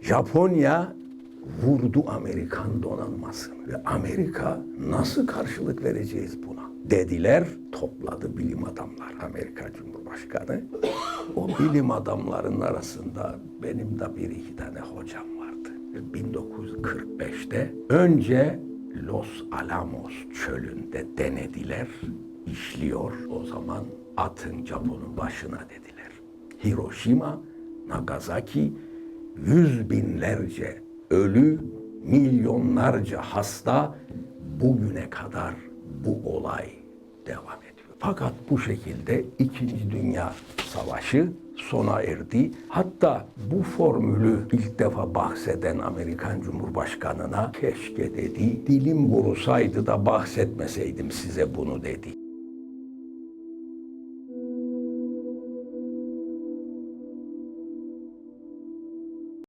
Japonya vurdu Amerikan donanmasını ve Amerika nasıl karşılık vereceğiz buna dediler topladı bilim adamlar Amerika Cumhurbaşkanı. O bilim adamlarının arasında benim de bir iki tane hocam vardı. Ve 1945'te önce Los Alamos çölünde denediler. işliyor. O zaman atın Japon'un başına dediler. Hiroşima, Nagasaki yüz binlerce ölü, milyonlarca hasta bugüne kadar bu olay devam ediyor. Fakat bu şekilde İkinci Dünya Savaşı sona erdi. Hatta bu formülü ilk defa bahseden Amerikan Cumhurbaşkanına keşke dedi, dilim vurusaydı da bahsetmeseydim size bunu dedi.